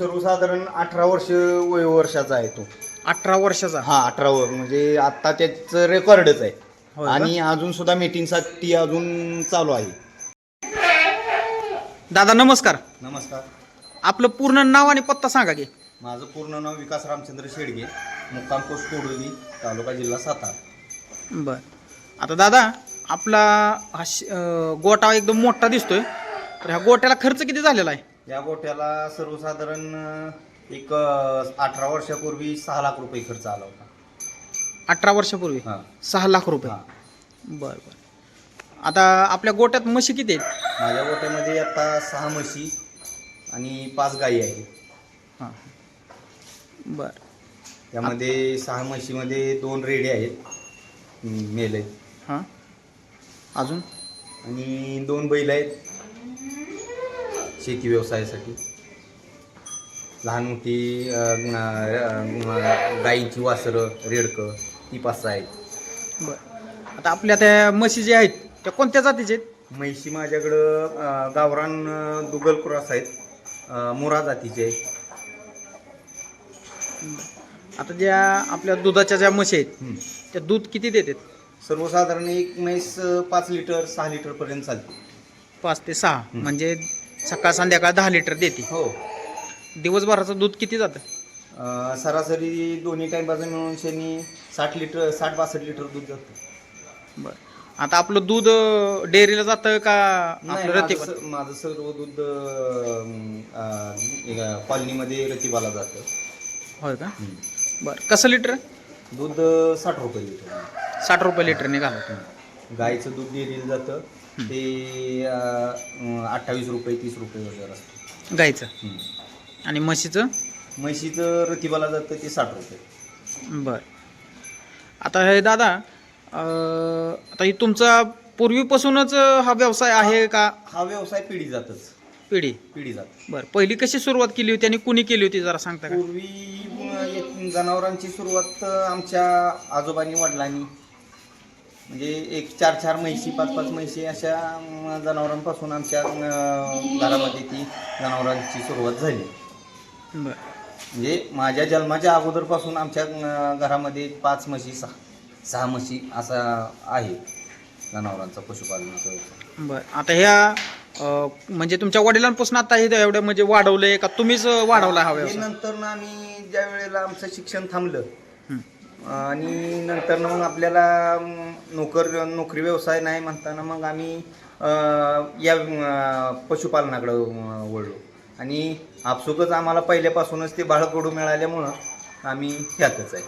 सर्वसाधारण अठरा वर्ष वय वर्षाचा आहे तो. अठरा वर्षाचा? हा अठरा वर म्हणजे आता त्याचं रेकॉर्डच आहे. होय का? आणि अजून सुद्धा मीटिंगसाठी अजून चालू आहे. दादा नमस्कार. नमस्कार. आपलं पूर्ण नाव आणि पत्ता सांगा की. माझं पूर्ण नाव विकास रामचंद्र शेडगे मुक्काम पोस्ट कोडोली तालुका जिल्हा सातारा. बर. आता दादा आपला हा श- अं, गोटा एकदम मोठा दिसतोय. तर ह्या गोट्याला खर्च किती झालेला आहे? या गोट्याला सर्वसाधारण एक अठरा वर्षापूर्वी सहा लाख रुपये खर्च आला होता. अठरा वर्षापूर्वी? हा. सहा लाख रुपये? हा. बर बर. आता आपल्या गोट्यात म्हशी किती आहेत? माझ्या गोट्यामध्ये आता सहा म्हशी आणि पाच गायी आहेत. हां. बर. त्यामध्ये सहा म्हशीमध्ये दोन रेडे आहेत. मेल. हां. अजून? आणि दोन बैल आहेत. शेती व्यवसायासाठी. लहान मोठी गाईंची वासरं रेडकं ती पाच सहा आहेत. बर. आता आपल्या त्या म्हशी ज्या आहेत त्या कोणत्या जातीच्या आहेत? म्हैशी माझ्याकडं अं, गावरान अं, दुगल क्रॉस आहेत. अं, मुरा जातीचे आहेत. आता ज्या आपल्या दुधाच्या ज्या म्हशी आहेत. त्या दूध किती देतात? सर्वसाधारण एक म्हैस अं, पाच लिटर सहा लिटरपर्यंत चालते. पाच ते सहा. म्हणजे सकाळ संध्याकाळ दहा लिटर देते. हो. दिवसभराचं दूध किती जातं? अं, सरासरी दोन्ही टाईम बाजू मिळून शनी साठ लिटर साठ बासष्ट लिटर दूध जातं. बरं. आता आपलं दूध अं, डेअरीला जातं का नाही आपलं रती माझं स- माझं सर्व दूध अं, अं, एक कॉलनीमध्ये रतिबाला जातं. होय का? बरं. कसं लिटर? दूध साठ रुपये लिटर. साठ रुपये लिटरने घाला गाईचं दूध डेअरीला जातं. ते अठ्ठावीस रुपये तीस रुपये वगैरे असतं. हम्म. आणि म्हशीचं? म्हशीचं रतिबाला जातं ते साठ रुपये. बरं. आता हे दादा अं, आता ही तुमचा पूर्वीपासूनच हा व्यवसाय आहे का? हा व्यवसाय पिढी जातच. पिढी? पिढी जात. बरं. पहिली कशी सुरुवात केली होती आणि कुणी केली होती जरा सांगता का? पूर्वी अं, एक जनावरांची सुरुवात अं, आमच्या आजोबांनी वडिलांनी. म्हणजे एक चार चार म्हैशी पाच पाच म्हैशी अशा जनावरांपासून आमच्या घरामध्ये ती जनावरांची सुरुवात झाली. म्हणजे माझ्या जन्माच्या अगोदरपासून आमच्या घरामध्ये पाच म्हशी सहा सहा म्हशी असा आहे जनावरांचा पशुपालनाचा व्यवसाय बरं. आता ह्या म्हणजे तुमच्या वडिलांपासून आता हे एवढं म्हणजे वाढवलंय का? तुम्हीच वाढवला हा हे व्यवसाय? नंतर ना आम्ही ज्या वेळेला आमचं शिक्षण थांबलं. आणि नंतर ना मग आपल्याला नोकर नोकरी व्यवसाय नाही म्हणताना मग आम्ही या पशुपालनाकडे वळलो. आणि आपसुकच आम्हाला पहिल्यापासूनच ते बाळकडू मिळाल्यामुळं आम्ही ह्यातच आहे.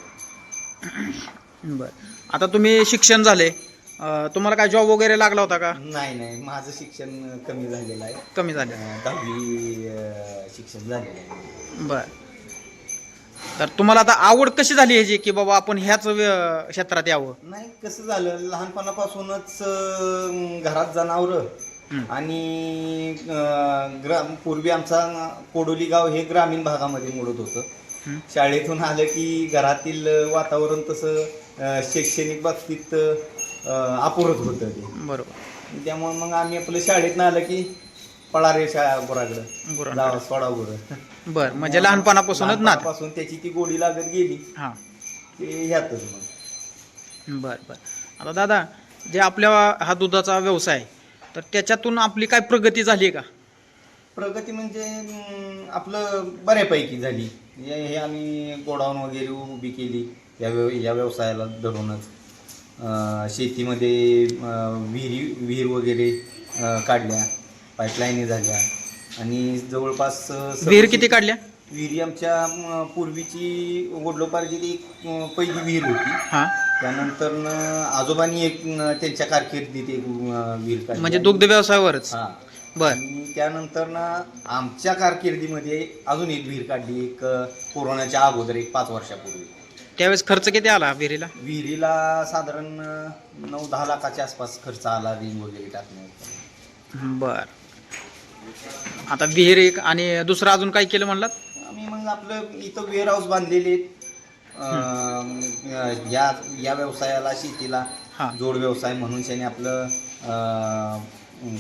बरं. आता तुम्ही शिक्षण झाले. तुम्हाला काय जॉब वगैरे लागला होता का? नाही नाही. माझं शिक्षण कमी झालेलं आहे. कमी झाले. दहावी शिक्षण झालेलं आहे. बर. तर तुम्हाला आता आवड कशी झाली ह्याची की बाबा आपण ह्याच व्य- क्षेत्रात यावं नाही कसं झालं लहानपणापासूनच अं, घरात जनावरं. आणि अं, ग्राम पूर्वी आमचा कोडोली गाव हे ग्रामीण भागामध्ये मोडत होतं. शाळेतून आलं की घरातील वातावरण तसं अं, शैक्षणिक बाबतीत अं, अपुरत होतं ते बरोबर त्यामुळे मग आम्ही आपलं शाळेत आलं की पळा रे शाळा गुराकडं. गुरांकडे. जावा सोडा गुरं. बर म्हणजे लहानपणापासूनच ना लहानपणापासून त्याची ती गोडी लागत गेली. हां. ते ह्यातच मग. बर बर. आता दादा जे आपल्या हा दुधाचा व्यवसाय आहे, तर त्याच्यातून आपली काय प्रगती झाली आहे का? प्रगती म्हणजे अं, आपलं बऱ्यापैकी झाली. हे हे आम्ही गोडाऊन वगैरे उभी केली या व्यव या व्यवसायाला धरूनच. अं, शेतीमध्ये अं, विहिरी विहीर वगैरे अं, काढल्या. पाईपलाईनी झाल्या. आणि जवळपास विहीर किती काढल्या? विहिरी आमच्या पूर्वीची वडलोपार्जित एक पहिली विहीर होती. हां. त्यानंतर आजोबांनी एक त्यांच्या कारकिर्दीत एक विहीर काढली. म्हणजे दुग्ध व्यवसायावरच? हा. बर. आणि त्यानंतर ना आमच्या कारकिर्दीमध्ये अजून एक विहीर काढली एक अ, कोरोनाच्या अगोदर एक पाच वर्षापूर्वी. त्यावेळेस खर्च किती आला विहिरीला? विहिरीला साधारण अ, नऊ दहा लाखाच्या आसपास खर्च आला रिंग वगैरे टाकण्याचा बर. आता विहीर एक आणि दुसरं अजून काय केलं म्हणलात? आम्ही मग आपलं इथं वेअर हाऊस बांधलेले. अ, या या व्यवसायाला शेतीला हां. जोड व्यवसाय म्हणून त्याने आपलं अ,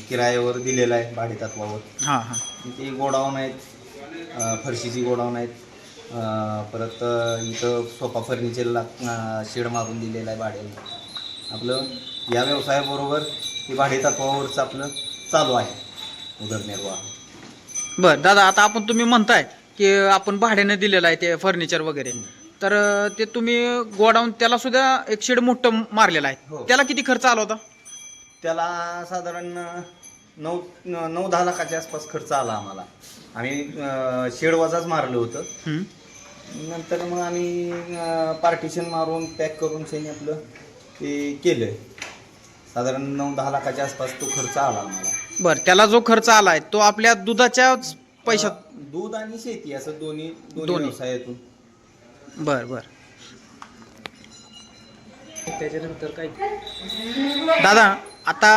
किरायावर दिलेलं आहे भाडेतत्वावर. हां हां. ते गोडाऊन आहेत अ, फरशीची गोडाऊन आहेत. अ, परत अ, इथं सोफा फर्निचरला शेड मारून दिलेला आहे भाड्याने आपलं या व्यवसायाबरोबर हे भाडे तत्वावरच आपलं चालू आहे. उदरनिर्वाह. बर दादा आता आपण तुम्ही म्हणताय की आपण भाड्याने दिलेलं आहे ते फर्निचर वगैरे. तर अं, ते तुम्ही गोडाऊन त्याला सुद्धा एक शेड मोठं मारलेलं आहे. हो. त्याला किती खर्च आला होता? त्याला साधारण नऊ नऊ दहा लाखाच्या आसपास खर्च आला आम्हाला. आम्ही अ, शेड वजाच मारलं होतं. हम्म. नंतर मग आम्ही पार्टिशन मारून पॅक करून शेणी आपलं ते केलं साधारण नऊ दहा लाखाच्या आसपास तो खर्च आला आम्हाला. बर त्याला जो खर्च आलाय तो आपल्या दुधाच्याच पैशात अ, दूध आणि शेती असं दोन्ही दोन्ही दोन्ही. व्यवसायातून. बर बर. त्याच्यानंतर काय? दादा आता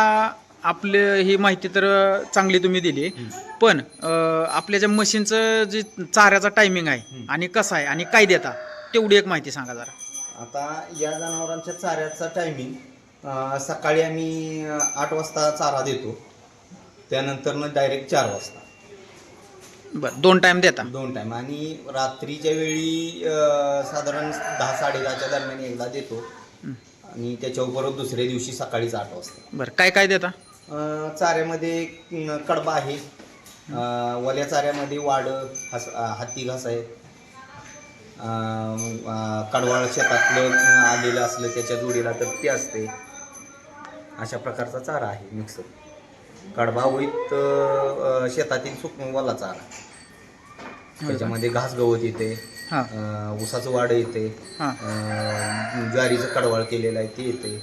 आपले ही माहिती तर चांगली तुम्ही दिली. पण अं, आपल्या ज्या मशीनचं जे चाऱ्याचा टायमिंग आहे हम्म. आणि कसं आहे आणि काय देता तेवढी एक माहिती सांगा जरा. आता या जनावरांच्या चाऱ्याचा टायमिंग सकाळी आम्ही अ, आठ वाजता चारा देतो. त्यानंतरनं डायरेक्ट चार वाजता. बर दोन टाइम देता. दोन टाइम आणि रात्रीच्या वेळी अ, साधारण दहा साडेदहाच्या दरम्यान एकदा देतो. आणि त्याच्यावर परत दुसऱ्या दिवशी सकाळीच आठ वाजता. बर काय काय देता? अ, चाऱ्यामध्ये अं, कडबा आहे. अ, वल्या चाऱ्यामध्ये वाड हस अ, हत्ती घास आहे. अ, अ, कडवाळ शेतातलं अं, आलेलं असलं त्याच्या जोडीला तर ते असते. अशा प्रकारचा चारा आहे मिक्स कडबा होईत शेतातील सुक वला चारा त्याच्यामध्ये घास गवत येते ऊसाचं वाड येते ज्वारीचं कडवाळ केलेलं आहे ते येते.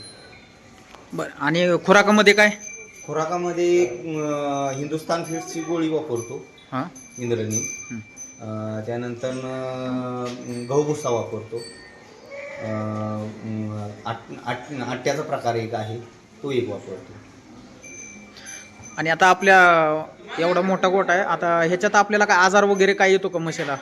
बर आणि खुराकामध्ये काय? खुराकामध्ये हिंदुस्तान फीड्सची गोळी वापरतो हां. इंद्रनी. त्यानंतर अं, गहू भुसा वापरतो आट आट आट्याचा प्रकार एक आहे तो एक वापरतो. आणि आता आपल्या एवढा मोठा गोट आहे. आता ह्याच्यात आपल्याला काय आजार वगैरे काय येतो का म्हशीला?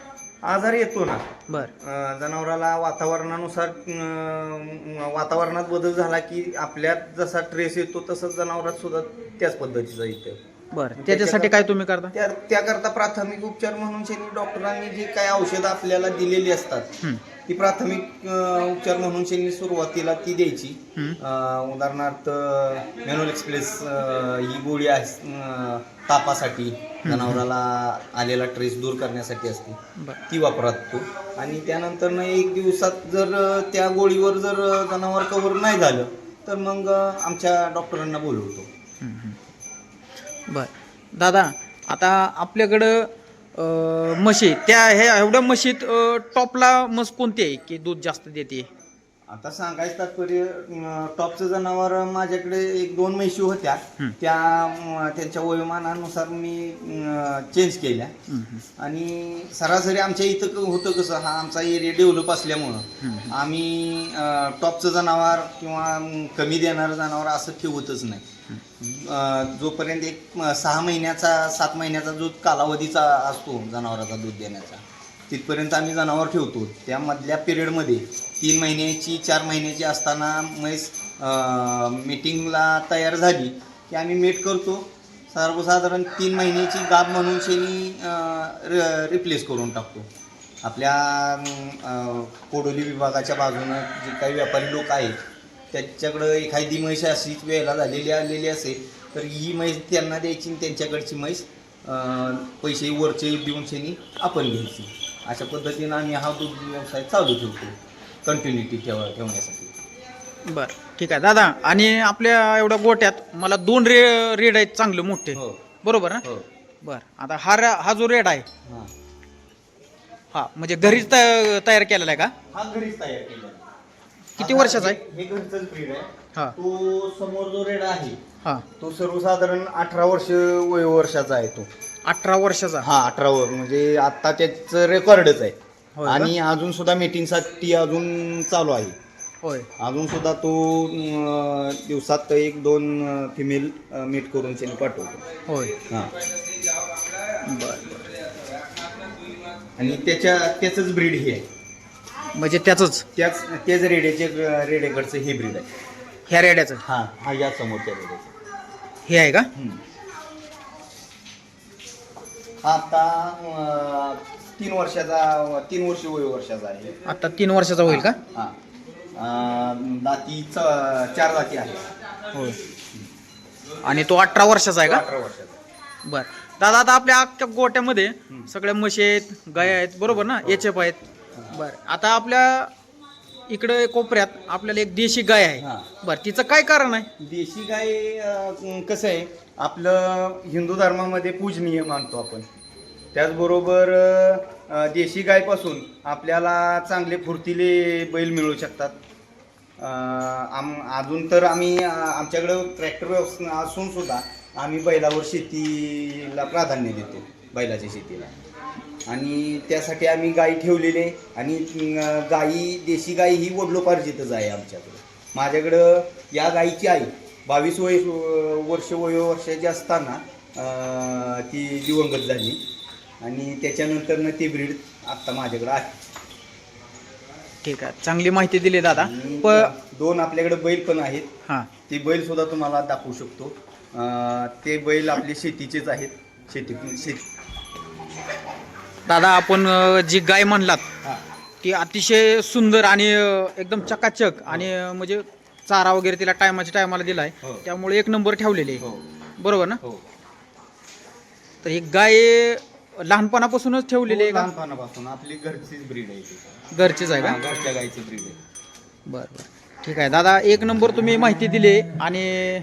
आजार येतो ना. बर. अं, जनावराला वातावरणानुसार अं, वातावरणात बदल झाला की आपल्यात जसा ट्रेस येतो तसंच जनावरात सुद्धा त्याच पद्धतीचा येतो. बर. त्याच्यासाठी काय तुम्ही करता? त्या त्याकरता प्राथमिक उपचार म्हणून शेनी डॉक्टरांनी जी काही औषधं आपल्याला दिलेली असतात. ती प्राथमिक उपचार म्हणून शेनी सुरुवातीला ती द्यायची. अं, उदाहरणार्थ मेनोल एक्सप्रेस ही गोळी आहे अं, तापासाठी जनावराला आलेला ट्रेस दूर करण्यासाठी असते. बर. ती वापरतो. आणि त्यानंतर एक दिवसात जर अं, त्या गोळीवर जर अं, जनावर कव्हर नाही झालं तर मग अं, आमच्या डॉक्टरांना बोलवतो. हं. बर. दादा आता आपल्याकडं म्हशी त्या हे एवढ्या म्हशीत टॉपला म्हस कोणती आहे की दूध जास्त देते आता सांगायचं तात्पर्य टॉपचं जनावर माझ्याकडे एक दोन म्हशी होत्या. त्या त्यांच्या वयोमानानुसार मी चेंज केल्या. आणि सरासरी आमच्या इथं होतं कसं हा आमचा एरिया डेव्हलप असल्यामुळं. आम्ही टॉपचं जनावर किंवा कमी देणारं जनावर असं ठेवतच नाही जोपर्यंत एक सहा महिन्याचा सात महिन्याचा जो कालावधीचा असतो जनावराचा दूध देण्याचा तिथपर्यंत आम्ही जनावर ठेवतो. त्यामधल्या पिरियडमध्ये तीन महिन्याची चार महिन्याची असताना म्हैस मीटिंगला तयार झाली की आम्ही मीट करतो. सर्वसाधारण तीन महिन्याची गाब म्हणून शेणी रिप्लेस करून टाकतो. आपल्या कोडोली विभागाच्या बाजूनं जे काही व्यापारी लोक आहेत त्याच्याकडं एखादी म्हैस अशीच वेळेला झालेली आलेली असेल तर ही म्हैस त्यांना द्यायची त्यांच्याकडची म्हैस पैसे वरचे देऊन शेनी आपण घ्यायची. अशा पद्धतीनं आम्ही हा दूध व्यवसाय चालू ठेवतो कंटिन्युटी ठेव ठेवण्यासाठी. बर ठीक आहे. दादा आणि आपल्या एवढ्या गोट्यात मला दोन रे रेड आहेत चांगले मोठे. हो. बरोबर ना? हो. बर आता हा रा- हा जो रेड आहे हां. हा म्हणजे घरीच तया- तयार केलेला आहे का? हा घरीच तयार केलेला किती वर्षाचा आहे? हे- घरचंच ब्रीड आहे. तो समोर जो रेड आहे हा. तो सर्वसाधारण अठरा वर्ष वय वर्षाचा आहे तो. अठरा वर्षाचा? हा अठरा वर म्हणजे आता त्याचं रेकॉर्डच आहे. होय का? आणि अजून सुद्धा मीटिंगसाठी अजून चालू आहे. होय. अजून सुद्धा तो अं, दिवसात एक दोन फिमेल मीट करून त्याने पाठवतो. होय. हा. बर आणि त्याच्या त्याचंच ब्रीड हे आहे. म्हणजे त्याचंच? त्याच तेच रेड्याचे रेड्याकडचं हे ब्रीड आहे. ह्या रेड्याचं? हा हा या समोरच्या रेड्याचं. हे आहे का? हम्म. हा आता अं, तीन वर्षाचा तीन वर्ष वय वर्षाचा आहे आता तीन वर्षाचा होईल का? हा. अं, दाती च- चार दाती आहेत. होय. आणि तो अठरा वर्षाचा आहे का? अठरा वर्षाचा. बर. दादा आता आपल्या अख्ख्या गोट्यामध्ये सगळ्या म्हशी आहेत गाय आहेत बरोबर ना? एच एफ आहेत. बर. आता आपल्या इकडे कोपऱ्यात आपल्याला एक देशी गाय आहे. हा. बर तिचं काय कारण आहे? देशी गाय अं, कसं आहे आपलं हिंदू धर्मामध्ये पूजनीय मानतो आपण. त्याचबरोबर अं, देशी गायपासून आपल्याला चांगले फुर्तीले बैल मिळू शकतात. अं, आम अजून तर आम्ही अं, आमच्याकडं ट्रॅक्टर असून सुद्धा आम्ही बैलावर शेतीला प्राधान्य देतो बैलाच्या शेतीला. आणि त्यासाठी आम्ही गाई ठेवलेले आणि गाई देशी गाई ही वडलोपार्जितच आहे आमच्याकडं. माझ्याकडं या गाईची आई बावीस वय वर्ष वय वर्षाची असताना ती दिवंगत झाली. आणि त्याच्यानंतरनं ती ब्रीड आत्ता माझ्याकडं आहे. ठीक आहे. चांगली माहिती दिली दादा. प दोन आपल्याकडे बैल पण आहेत. हां. ते बैल सुद्धा तुम्हाला दाखवू शकतो. ते बैल आपले शेतीचेच आहेत. शेती शेती दादा आपण अं, जी गाय म्हणलात ती अतिशय सुंदर आणि अं, एकदम चकाचक आणि अं, म्हणजे चारा वगैरे तिला टायमाच्या टायमाला दिलाय. हो. त्यामुळे एक नंबर ठेवलेली आहे. हो. बरोबर ना? हो. तर ही गाय लहानपणापासूनच ठेवलेली आहे का? लहानपणापासून. आपली घरचीच ब्रीड आहे ती. घरचीच आहे का? हा, घरच्या गाईची ब्रीड आहे. बरं बरं. ठीक आहे. दादा एक नंबर तुम्ही माहिती दिली आणि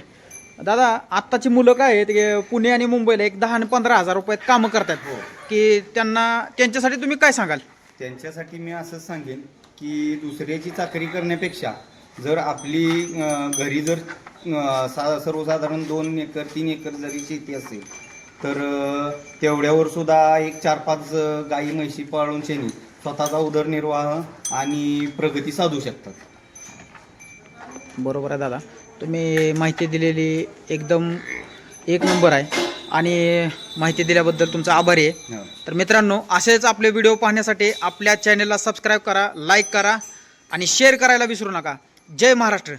दादा आत्ताची मुलं काय आहेत पुणे आणि मुंबईला एक दहा आणि पंधरा हजार रुपयात कामं करतात. हो. की त्यांना त्यांच्यासाठी तुम्ही काय सांगाल? त्यांच्यासाठी मी असंच सांगेन की दुसऱ्याची चाकरी करण्यापेक्षा जर आपली अं, घरी जर अं, सा सर्वसाधारण दोन एकर तीन एकर जरी शेती असेल तर अं, तेवढ्यावर सुद्धा एक चार पाच अं, गाई म्हशी पाळून शेणी स्वतःचा उदरनिर्वाह आणि प्रगती साधू शकतात. बरोबर आहे दादा. तुम्ही माहिती दिलेली एकदम एक नंबर आहे. आणि माहिती दिल्याबद्दल तुमचा आभारी आहे. हो. तर मित्रांनो असेच आपले व्हिडिओ पाहण्यासाठी आपल्या चॅनलला सबस्क्राईब करा लाईक करा आणि शेअर करायला विसरू नका. जय महाराष्ट्र.